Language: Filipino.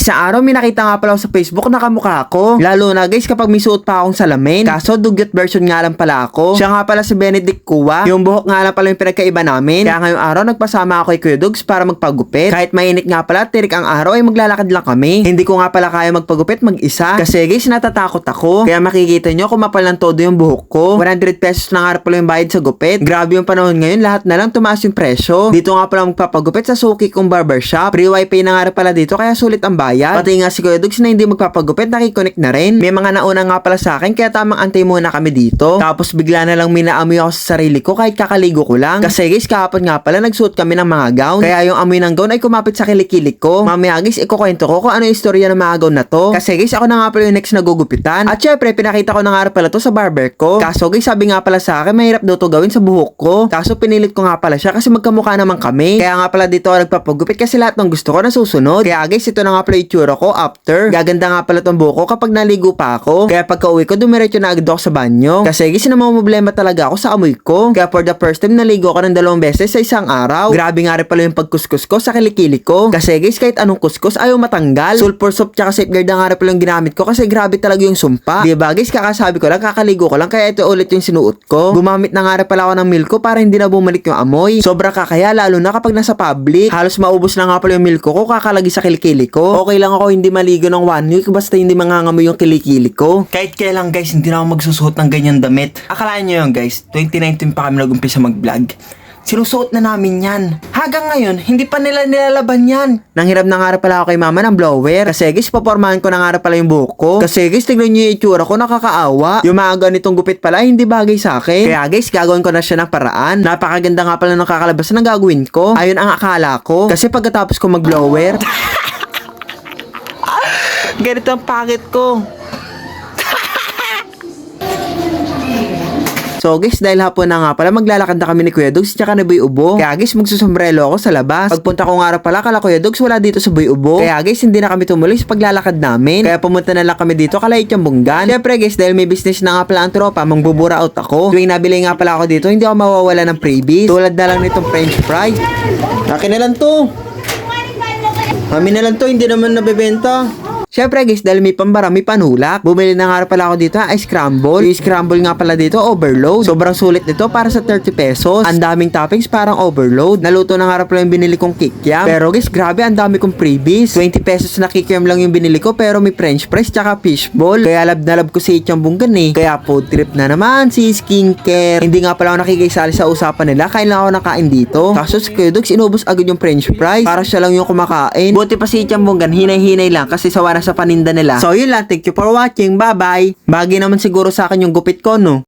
Isang araw may nakita nga pala sa Facebook na kamukha ko. Lalo na guys kapag may suot pa akong salamin. Kaso dugyot version nga lang pala ako. Siya nga pala si Benedict Kua. Yung buhok nga lang pala yung pinagkaiba namin. Kaya ngayong araw nagpasama ako kay Kuya Dugs para magpagupit. Kahit mainit nga pala tirik ang araw ay maglalakad lang kami. Hindi ko nga pala kaya magpagupit mag-isa. Kasi guys natatakot ako. Kaya makikita nyo kumapal ng todo yung buhok ko. 100 pesos na nga pala yung bayad sa gupit. Grabe yung panahon ngayon lahat na lang tumaas yung presyo. Dito nga pala magpapagupit sa suki kong barbershop. Free wifi na nga pala dito kaya sulit ang bayad. Pati nga si Kuya Dugs na hindi magpapagupit nakikonnect na rin. May mga nauna nga pala sa akin kaya tamang antay muna kami dito. Tapos bigla na lang minaamoy ako sa sarili ko kahit kakaligo ko lang. Kasi guys kahapon nga pala nagsuot kami ng mga gown. Kaya yung amoy ng gown ay kumapit sa kilikili ko. Mamaya guys ikukwento ko kung ano yung istorya ng mga gown na to. Kasi guys ako na nga pala yung next na gugupitan. At syempre pinakita ko na nga pala to sa barber ko. Kaso guys sabi nga pala sa akin mahirap daw to gawin sa buhok ko. Kaso pinilit ko nga pala siya kasi magkamukha naman kami. Kaya nga pala dito ako nagpapagupit kasi lahat ng gusto ko nasusunod. Kaya guys ito na nga pala itsura ko after. Gaganda nga pala tong buhok ko kapag naligo pa ako. Kaya pagka uwi ko dumiretso na agad ako sa banyo. Kasi guys namamblema talaga ako sa amoy ko. Kaya for the first time naligo ko ng dalawang beses sa isang araw. Grabe nga rin pala yung pagkuskus ko sa kilikili ko. Kasi guys kahit anong kuskus ayaw matanggal. Sulfur soap tsaka safeguard na nga rin pala yung ginamit ko kasi grabe talaga yung sumpa. Diba guys kakasabi ko lang kakaligo ko lang kaya ito ulit yung sinuot ko. Gumamit na nga rin pala ako ng milk ko para hindi na bumalik yung amoy. Sobra kakaya lalo na kapag nasa public. Halos maubos na nga pala yung milk ko kakalagi sa kilikili ko. Okay lang ako hindi maligo ng one week basta hindi mangangamoy yung kilikili ko. Kahit kailan guys hindi na ako magsusuot ng ganyan damit. Akalaan nyo yun guys, 2019 pa kami nag-umpisa mag-vlog. Sinusuot na namin yan. Hanggang ngayon, hindi pa nila nilalaban yan. Nanghiram na nga rin pala ako kay mama ng blower. Kasi guys, papormahan ko na nga rin pala yung buhok ko. Kasi guys, tignan nyo yung itsura ko, nakakaawa. Yung mga ganitong gupit pala, hindi bagay sa akin. Kaya guys, gagawin ko na siya ng paraan. Napakaganda nga pala ng kakalabasan ng gagawin ko. Ayun ang akala ko. Kasi pagkatapos ko mag-blower, ganito ang pakit ko. So guys, dahil hapon na nga pala, maglalakad na kami ni Kuya Dogs tsaka ni Boy Ubo. Kaya guys, magsusombrelo ako sa labas. Pagpunta ko nga rin pala, kala Kuya Dogs wala dito sa Boy Ubo. Kaya guys, hindi na kami tumuloy sa paglalakad namin. Kaya pumunta na lang kami dito kala Ityang Bunggan. Siyempre guys, dahil may business na nga pala ang tropa, mangbubura out ako. Tuwing nabili nga pala ako dito, hindi ako mawawala ng freebies. Tulad na lang nitong french fries. Akin na lang to. Kami na lang to, hindi naman nabebenta. Siyempre guys, dahil may pambara, may panulak. Bumili na nga pala ako dito ay scramble. Yung scramble nga pala dito, overload. Sobrang sulit nito para sa 30 pesos. Ang daming toppings, parang overload. Naluto na nga pala yung binili kong kikiam. Pero guys, grabe, ang dami kong freebies. 20 pesos na kikiam lang yung binili ko, pero may french fries tsaka fishball. Kaya lab na lab ko si Ichang Bunggan eh. Kaya food trip na naman, si skincare. Hindi nga pala ako nakikisali sa usapan nila, kain lang ako nakain dito. Kaso si Kuya Dogs, inubos agad yung french fries. Para siya lang yung kumakain. Buti pa si Ichang Bunggan, hinay-hinay lang kasi sawa na sa paninda nila. So yun lang, thank you for watching, bye bye. Bagay naman siguro sa akin yung gupit ko, no?